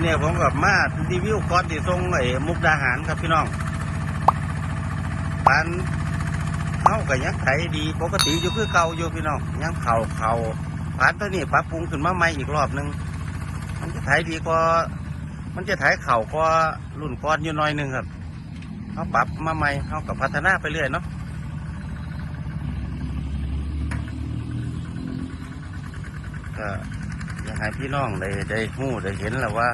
เนี่ยผมกับมารีวิวก่อนที่ส่งไอ้มุกดาหารครับพี่น้องปานเขาก็ยังไถดีปกติอยู่คือเก่าอยู่พี่น้องยังเข่าเข่าผ่านตัวนี้ปรับปรุงขึ้นมาใหม่อีกรอบหนึง มันจะไถดีกว่ามันจะไถเข่ากว่ารุ่นก่อนอยู่หน้อยหนึงครับเขาปรับมาใหม่เขากับพัฒนาไปเรื่อยเนาะก็ อยากให้พี่น้องได้ได้หู้ได้เห็นแล้วว่า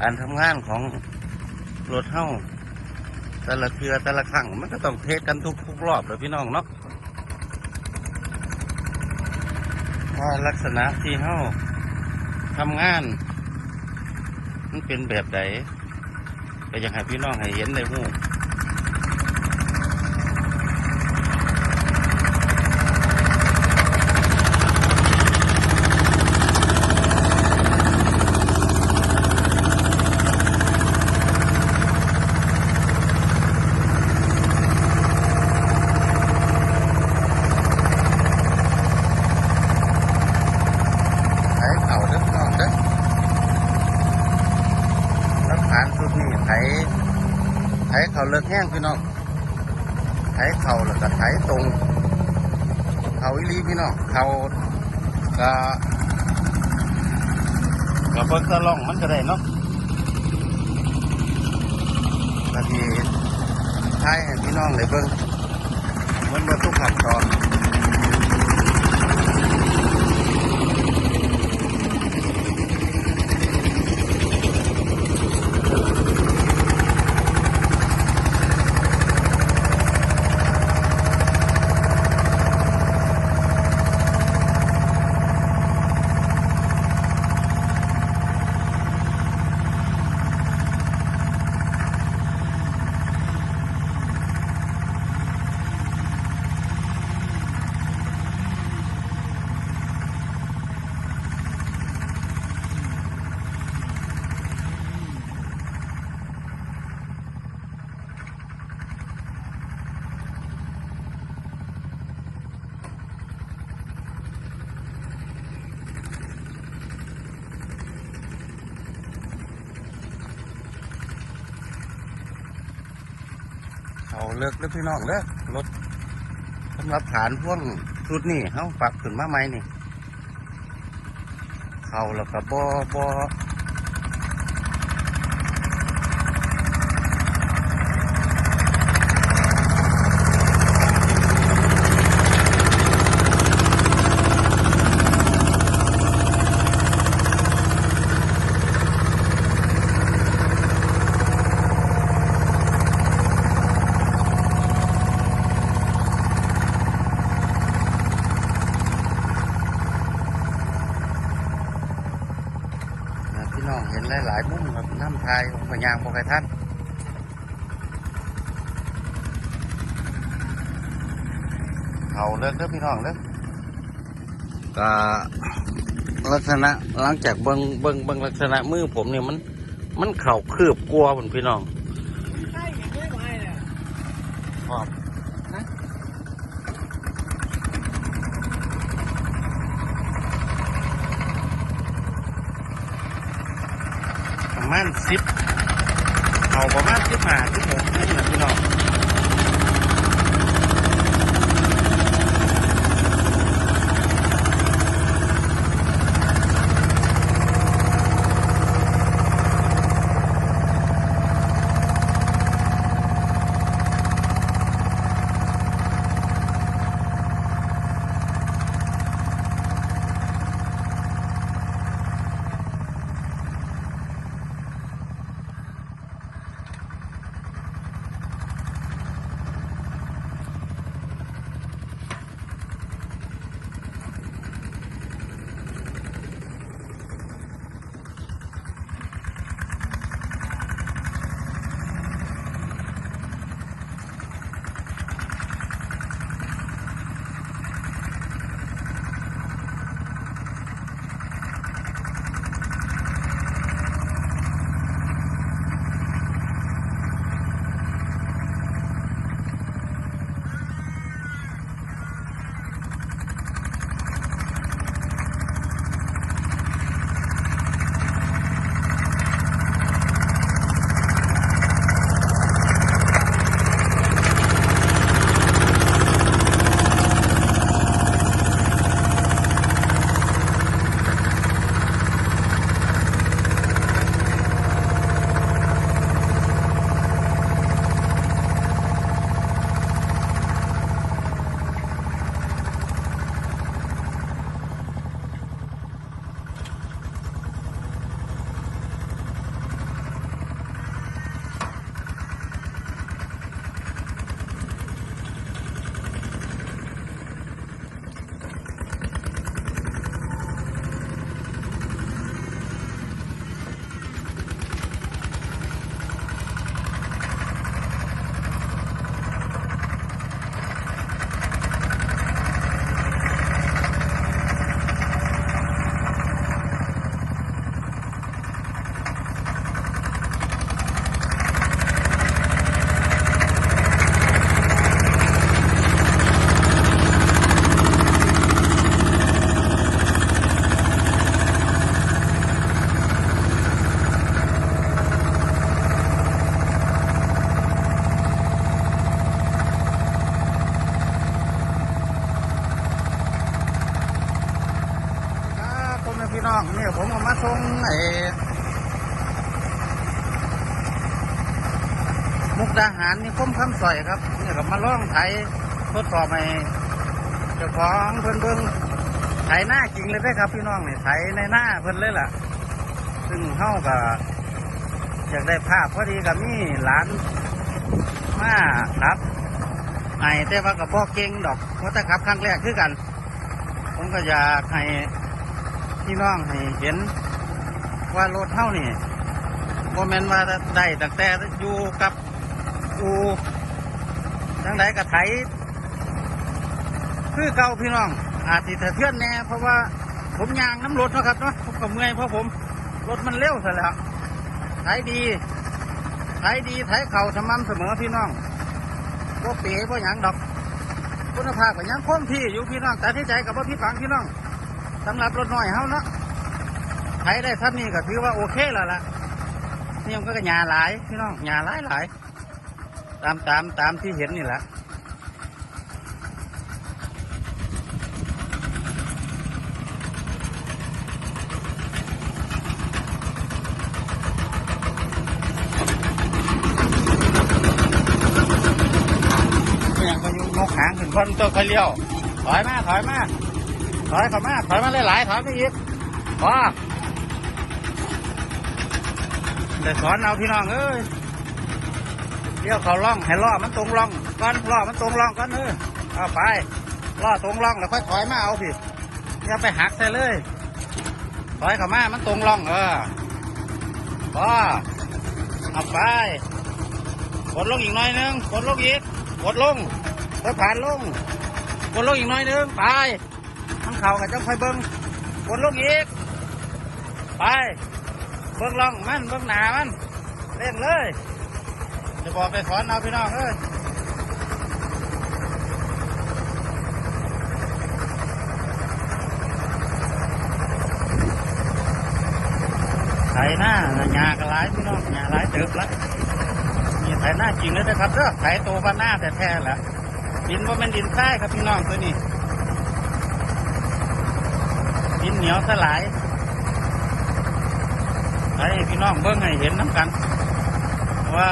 การทำงานของรถเฮ้าแต่ละเทือแต่ละครั้งมันก็ต้องเทสกันทุกทุกรอบเลยพี่น้องเนาะว่าลักษณะที่เฮ้าทำงาน มันเป็นแบบใดก็อยากให้พี่น้องให้เห็นได้หู้ ไถเข่าเด้อพี่น้องเด้อแล้วฐานสุดนี่ไถไถ เขาเลิกแห้งพี่น้องไถเข่าแล้วก็ไถตรงเข่าอีลีพี่น้องเข่าก็ก็เบิ่งตะล่องมันก็ได้เนาะบางทีท้ายให้พี่น้องเลยเบิ่งมันบ่ทุกขับตอน เขาเลิกเลือกพี่น้องเด้อรถสำหรับฐานพ่วงชุดนี่เขาปรับขึ้นมาไหมนี่ เขาแล้วก็บอบอ พี่น้องเห็นหลายๆมุมครับน้ำทายของพยางบอกให้ท่านเขาเลิกเด้อพี่น้องเด้อก็ลักษณะหลังจากเบิ้งเบิ้งเบิ้งลักษณะมือผมเนี่ยมัน มันเข่าคืบกลัวผมพี่น้องใช่ยังไม่ไหวเลยครับประมาณสิบเอา ป ทรงไอ้มุกดาหารนี่คมคำสอยครับเนี่ยก็มาล่องไถทดสอบให้เจ้าของเพิ่นเบิ่งไถหน้าจริงเลยเด้ครับ พี่น้องนี่ไถในหน้าเพิ่นเลยล่ะ ซึ่งเฮาก็อยากได้ภาพพอดีกับมี่หลานมาครับไอ้แต่ว่ากับพ่อเก่งดอกเพราะแต่ขับครั้งแรกคือกัน ผมก็อยากให้ พี่น้องให้เห็นว่ารถเท่านี่โมเมนต์ว่าได้ตั้งแต่อยู่กับอูทั้งใดกับไถคือเก่าพี่น้อง อาจจะสะเทือนแน่เพราะว่าผมยางน้ำรถนะครับเนาะผมก็เมื่อยเพราะผมรถมันเร็วซะแล้วไถดีไถดีไถเข่าสม่ำเสมอพี่น้องก็เป๋ก็หยังดอก คุณภาพก็ยังคงที่อยู่พี่น้องแต่ที่ใจกับว่าพี่ฟังพี่น้อง สำหรับรถน้อยเฮาเนาะใช้ได้ท่านี้ก็ถือว่าโอเคแล้วล่ะนี่มันก็หยาหลายพี่น้องหยาหลายหลายตามตามตามที่เห็นนี่แหละก็ยังก็ยกหางขึ้นคนตัวคยเลี้ยว ถอยมา ถอยมา ถอยเข้ามาถอยมาหลายๆถอยไปอีกพอเดี๋ยวสอนเอาพี่น้องเอ้ยเลี้ยวเขาล่องให้ล้อมันตรงล่องก่อนล้อมันตรงล่องก่อนเออเอาไปล้อตรงล่องแล้วค่อยถอยมาเอาพี่อย่าไปหักใส่เลยถอยเข้ามามันตรงล่องเออพอเอาไปกดลงอีกหน่อยนึงกดลงอีกกดลงกดผ่านลงกดลงอีกหน่อยนึงไป มันเขากับเจ้าไฟเบิ้งกดลงอีก ไป เบิ้งลองมัน เบิ้งหนามันเล่นเลย จะบอกไปสอนเอาพี่น้องเอ้ยไถหน้าหญ้าก็หลายพี่น้องหญ้าหลายเติบละนี่ไถหน้าจริงเลยนะครับเด้อไถโตบ้านหน้าแต่แท้แหละดินว่าเป็นดินทรายครับพี่น้องตัวนี้ ดินเหนียวสลายไถให้พี่น้องเบิ่งให้เห็นน้ำกัน ว่า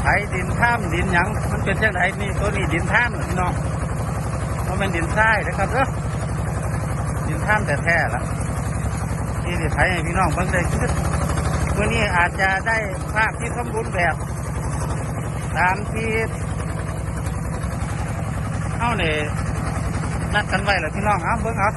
ไถดินท่ามดินหยังมันเป็นจังไดนี่ตัวนี้ดินท่ามน่ะพี่น้องมันเป็นดินทรายนะครับเด้อดินท่ามแต่แท้ละนี่ที่ไถให้พี่น้องเบิ่งได้คือตัวนี้อาจจะได้ภาพที่สมบูรณ์แบบ ตามที่เข้าเนี่ย นัดกันไว้แล้วพี่น้องเอาเบิ้งเอา